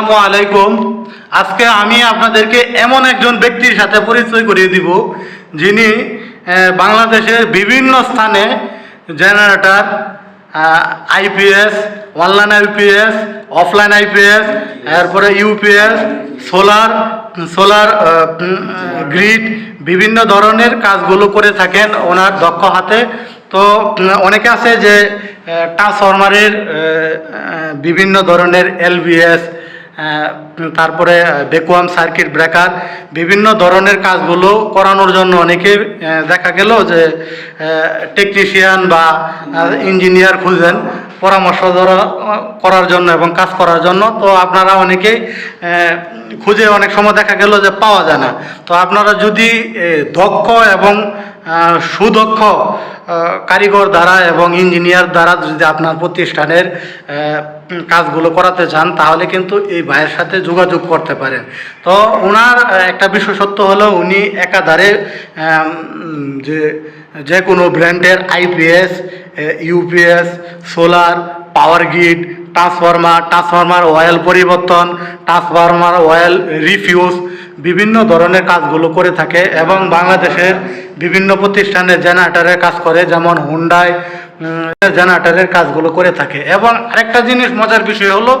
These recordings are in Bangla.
আলাইকুম। আজকে আমি আপনাদেরকে এমন একজন ব্যক্তির সাথে পরিচয় করিয়ে দিব, যিনি বাংলাদেশের বিভিন্ন স্থানে generator IPS, online IPS, offline IPS, এরপরে ইউপিএস, সোলার সোলার গ্রিড, বিভিন্ন ধরনের কাজগুলো করে থাকেন ওনার দক্ষ হাতে। তো, অনেকে আছে যে ট্রান্সফরমারের বিভিন্ন ধরনের এলবিএস তারপরে বেকুয়াম সার্কিট ব্রেকার বিভিন্ন ধরনের কাজগুলো করানোর জন্য অনেকে দেখা গেল যে টেকনিশিয়ান বা ইঞ্জিনিয়ার খুঁজেন পরামর্শ করার জন্য এবং কাজ করার জন্য। তো আপনারা অনেকেই খুঁজে অনেক সময় দেখা গেল যে পাওয়া যায় না। তো আপনারা যদি দক্ষ এবং সুদক্ষ কারিগর দ্বারা এবং ইঞ্জিনিয়ার দ্বারা যদি আপনার প্রতিষ্ঠানের কাজগুলো করাতে চান, তাহলে কিন্তু এই ভাইয়ের সাথে যোগাযোগ করতে পারেন। তো ওনার একটা বিশেষত্ব হলো, উনি একাধারে যে যে কোনো ব্র্যান্ডের IPS UPS solar power grid transformer transformer oil পরিবর্তন ট্রান্সফরমার অয়েল রিফিউজ বিভিন্ন ধরনের কাজগুলো করে থাকে এবং বাংলাদেশের বিভিন্ন প্রতিষ্ঠানে জেনারেটারের কাজ করে, যেমন হুন্ডায় জেনারেটারের কাজগুলো করে থাকে। এবং আরেকটা জিনিস মজার বিষয় হলো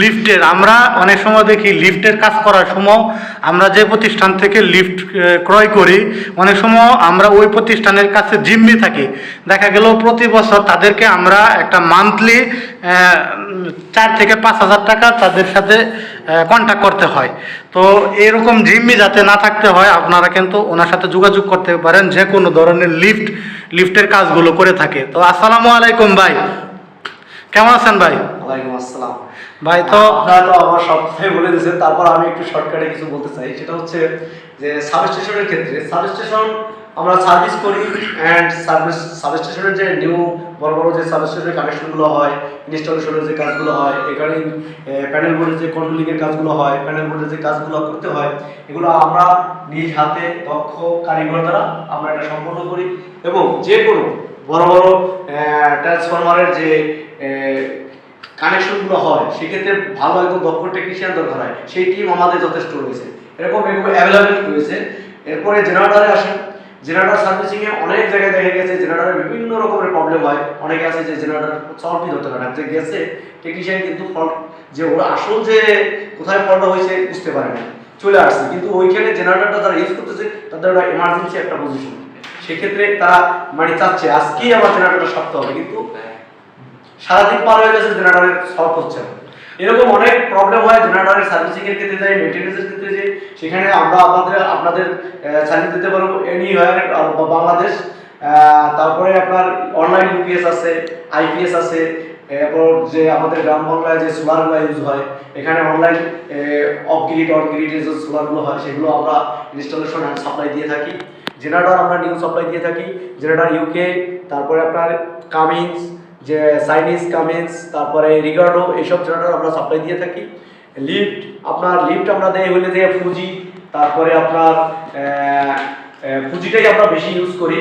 লিফটের, আমরা অনেক সময় দেখি লিফটের কাজ করার সময় আমরা যে প্রতিষ্ঠান থেকে লিফট ক্রয় করি, অনেক সময় আমরা ওই প্রতিষ্ঠানের কাছে জিম্মি থাকি। দেখা গেল প্রতি বছর তাদেরকে আমরা একটা মান্থলি চার থেকে পাঁচ হাজার টাকা তাদের সাথে কন্ট্যাক্ট করতে হয়। তো এরকম জিম্মি যাতে না থাকতে হয়, আপনারা কিন্তু ওনার সাথে যোগাযোগ করতে পারেন, যে কোনো ধরনের লিফট, লিফটের কাজগুলো করে থাকে। তো আসসালামু আলাইকুম ভাই। কেমন আছেন ভাই? ওয়ালাইকুম আসসালাম। ভাই তো আপনারা তো আমার সব কথাই বলে দিয়েছেন। তারপর আমি একটু শর্টকাটে কিছু বলতে চাই। সেটা হচ্ছে যে সাবস্টেশনের ক্ষেত্রে সাবস্টেশন আমরা সার্ভিস করি অ্যান্ড সার্ভিস সাবস্টেশনের যে নিউ বড় বড় যে সাবস্টেশনের কানেকশনগুলো হয় ইনস্টলেশনের যে কাজগুলো হয় এখানে প্যানেল বোর্ডের যে কন্ট্রোলিংয়ের কাজগুলো হয় প্যানেল বোর্ডের যে কাজগুলো করতে হয় এগুলো আমরা নিজ হাতে দক্ষ কারিগর দ্বারা আমরা এটা সম্পন্ন করি। এবং যে কোনো বড় বড় ট্রান্সফরমারের যে কানেকশনগুলো হয়, সেক্ষেত্রে ভালো একদম দক্ষ টেকনিশিয়ান দরকার হয়, সেই টিম আমাদের যথেষ্ট রয়েছে। এরকম এরকম অ্যাভেলেবেল রয়েছে। এরপরে জেনারেটারে আসেন। জেনারেটর সার্ভিসিংয়ে অনেক জায়গায় দেখা গেছে জেনারেটরের বিভিন্ন রকমের প্রবলেম হয়। অনেকে আছে যে জেনারেটর সলভই ধরতে পারে না। যে গেছে টেকনিশিয়ান কিন্তু ফল্ট যে ওরা আসল যে কোথায় ফল্ট হয়েছে বুঝতে পারে না। চলে আসছে। কিন্তু ওইখানে জেনারেটারটা যারা ইউজ করতেছে, তাদের ওটা এমার্জেন্সি একটা পজিশন সেক্ষেত্রে তারা মানে চাচ্ছে, আজকেই আমার জেনারেটরটা সপ্তাহ হবে। কিন্তু সারাদিন পার হয়ে গেছে, জেনারেটরের সলভ হচ্ছে না। এরকম অনেক প্রবলেম হয় জেনারেটরের সার্ভিসিং এর ক্ষেত্রে যাই মেনটেন্যান্সের ক্ষেত্রে যে সেখানে আমরা আপনাদের আপনাদের সার্ভিস দিতে পারব এনি ওয়ার বাংলাদেশ তারপরে আপনার অনলাইন ইউপিএস আছে আইপিএস আছে, এরপর যে আমাদের গ্রাম বাংলায় যে সোলারগুলো ইউজ হয়, এখানে অনলাইন অফ গ্রিড অন গ্রিডে যে সোলারগুলো হয়, সেগুলো আমরা ইনস্টলেশন অ্যান্ড সাপ্লাই দিয়ে থাকি। জেনারেটর আমরা নিউ সাপ্লাই দিয়ে থাকি, জেনারেটর ইউকে তারপরে আপনার কামিন্স যে চাইনিজ কামিন্স তারপরে রিগার্ডো এইসব জেনারেটর আমরা সাপ্লাই দিয়ে থাকি। লিফট আপনার লিফট আমরা দেয় হলে যে ফুজি তারপরে আপনার ফুজিটাই আমরা বেশি ইউজ করি।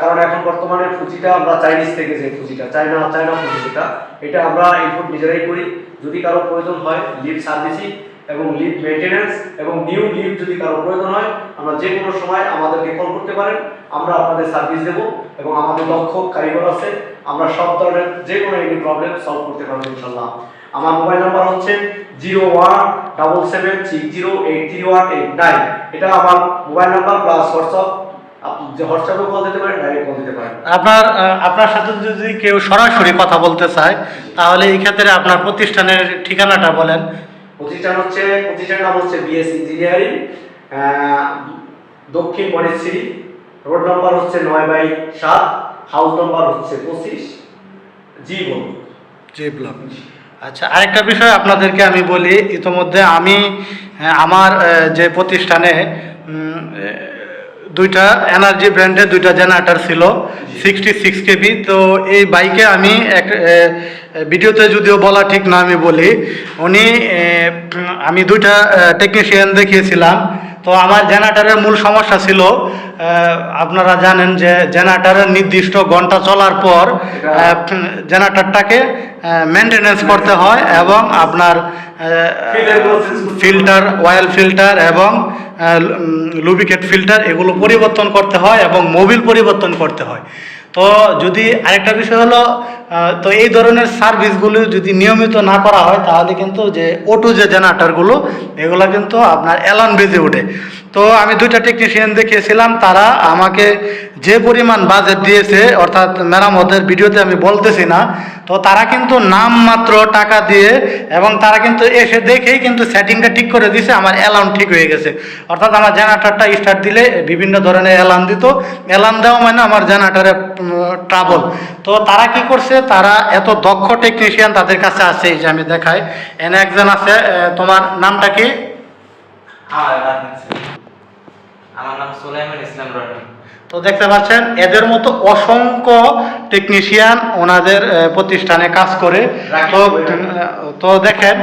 কারণ এখন বর্তমানে ফুজিটা আমরা চাইনিজ থেকে যে ফুজিটা চায়না চায়না ফুজি যেটা, এটা আমরা ইনপুট নিজেরাই করি। যদি কারও প্রয়োজন হয় লিফট সার্ভিসিং এবং লিফট মেনটেন্যান্স এবং নিউ লিফট যদি কারও প্রয়োজন হয়, আমরা যে কোনো সময় আমাদেরকে কল করতে পারেন। আমরা আপনাদের সার্ভিস দেব এবং আমাদের দক্ষ কারিগর আছে। আমরা সব ধরনের যে কোনো এনি প্রবলেম সলভ করতে পারব ইনশাল্লাহ আমার মোবাইল নাম্বার হচ্ছে zero one double seven six zero eight three one eight nine এটা আমার মোবাইল নাম্বার প্লাস হোয়াটসঅ্যাপ আপনি যে হোয়াটসঅ্যাপে কল দিতে পারেন ডাইরেক্ট দিতে পারেন। আপনার আপনার সাথে যদি কেউ সরাসরি কথা বলতে চায় তাহলে এই ক্ষেত্রে আপনার প্রতিষ্ঠানের ঠিকানাটা বলেন। প্রতিষ্ঠান হচ্ছে প্রতিষ্ঠানের নাম হচ্ছে বিএস ইঞ্জিনিয়ারিং দক্ষিণ গণেশশ্রী রোড নাম্বার হচ্ছে নয় বাই সাত। হাউস নাম্বার হচ্ছে পঁচিশ জি বলুন। জি ব্লক আচ্ছা আরেকটা বিষয় আপনাদেরকে আমি বলি ইতোমধ্যে আমি আমার যে প্রতিষ্ঠানে দুইটা এনার্জি ব্র্যান্ডের দুইটা জেনারেটর ছিল সিক্সটি সিক্স কেবি। তো এই বাইকে আমি এক ভিডিওতে যদিও বলা ঠিক না আমি বলি উনি আমি দুইটা টেকনিশিয়ান দেখিয়েছিলাম। তো আমার জেনারেটরের মূল সমস্যা ছিল আপনারা জানেন যে জেনারেটারের নির্দিষ্ট ঘণ্টা চলার পর জেনারেটারটাকে মেনটেনেন্স করতে হয় এবং আপনার। ফিল্টার অয়েল ফিল্টার এবং লুবিকেট ফিল্টার এগুলো পরিবর্তন করতে হয় এবং মোবিল পরিবর্তন করতে হয় তো যদি আরেকটা বিষয় হলো তো এই ধরনের সার্ভিসগুলো যদি নিয়মিত না করা হয়, তাহলে কিন্তু যে ওটু যে জেনারেটারগুলো এগুলো কিন্তু আপনার অ্যালার্ম বেজে ওঠে। তো আমি দুইটা টেকনিশিয়ান দেখিয়েছিলাম, তারা আমাকে যে পরিমাণ বাজেট দিয়েছে, অর্থাৎ মেরামতের ভিডিওতে আমি বলতেছি না তো তারা কিন্তু নামমাত্র টাকা দিয়ে এবং তারা কিন্তু এসে দেখেই কিন্তু সেটিংটা ঠিক করে দিয়েছে আমার অ্যালার্ম ঠিক হয়ে গেছে। অর্থাৎ আমার জেনারেটারটা স্টার্ট দিলে বিভিন্ন ধরনের অ্যালার্ম দিত। অ্যালার্ম দেওয়া মানে আমার জেনারেটারে ট্রাবল তো তারা কি করছে, তারা এত দক্ষ টেকনিশিয়ান তাদের কাছে আছে, এই যে আমি দেখাই। এনে একজন আছে তোমার নামটা কি? নাম আমার নাম সুলাইমান ইসলাম রনি তো দেখতে পাচ্ছেন এদের মতো অসংখ্য টেকনিশিয়ান ওনাদের প্রতিষ্ঠানে কাজ করে। তো তো দেখেন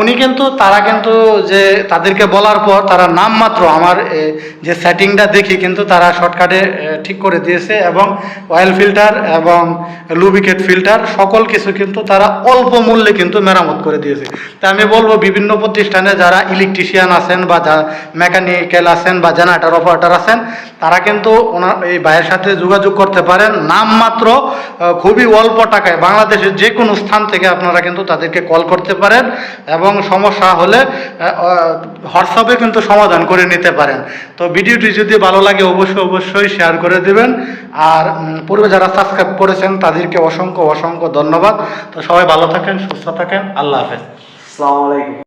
উনি কিন্তু, তারা কিন্তু যে তাদেরকে বলার পর তারা নামমাত্র আমার যে সেটিংটা দেখি কিন্তু তারা শর্টকাটে ঠিক করে দিয়েছে এবং অয়েল ফিল্টার এবং লুবিকেট ফিল্টার সকল কিছু কিন্তু তারা অল্প মূল্যে কিন্তু মেরামত করে দিয়েছে। তা আমি বলব, বিভিন্ন প্রতিষ্ঠানে যারা ইলেকট্রিশিয়ান আছেন বা যা মেকানিক্যাল আছেন বা জেনারেটর অপারেটর আছেন, তারা কিন্তু ওনার, এই ভাইয়ের সাথে যোগাযোগ করতে পারেন। নামমাত্র খুবই অল্প টাকায়, বাংলাদেশের যে কোনো স্থান থেকে আপনারা কিন্তু তাদেরকে কল করতে পারেন। এবং সমস্যা হলে হোয়াটসঅ্যাপে কিন্তু সমাধান করে নিতে পারেন। তো ভিডিওটি যদি ভালো লাগে, অবশ্যই অবশ্যই শেয়ার করে দেবেন। আর পূর্বে যারা সাবস্ক্রাইব করেছেন, তাদেরকে অসংখ্য অসংখ্য ধন্যবাদ। তো সবাই ভালো থাকেন, সুস্থ থাকেন। আল্লাহ হাফেজ। আলাইকুম।